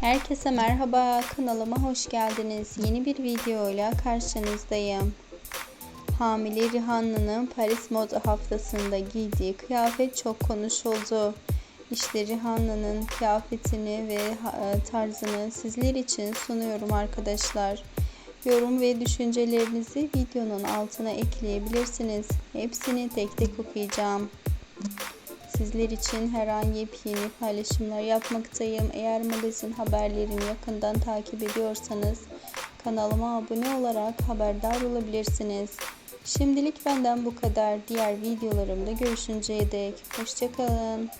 Herkese merhaba, kanalıma hoş geldiniz. Yeni bir videoyla karşınızdayım. Hamile Rihanna'nın Paris Moda haftasında giydiği kıyafet çok konuşuldu. İşte Rihanna'nın kıyafetini ve e, tarzını sizler için sunuyorum arkadaşlar. Yorum ve düşüncelerinizi videonun altına ekleyebilirsiniz. Hepsini tek tek okuyacağım. Sizler için her an yepyeni paylaşımlar yapmaktayım. Eğer magazin haberlerini yakından takip ediyorsanız kanalıma abone olarak haberdar olabilirsiniz. Şimdilik benden bu kadar. Diğer videolarımda görüşünceye dek. Hoşçakalın.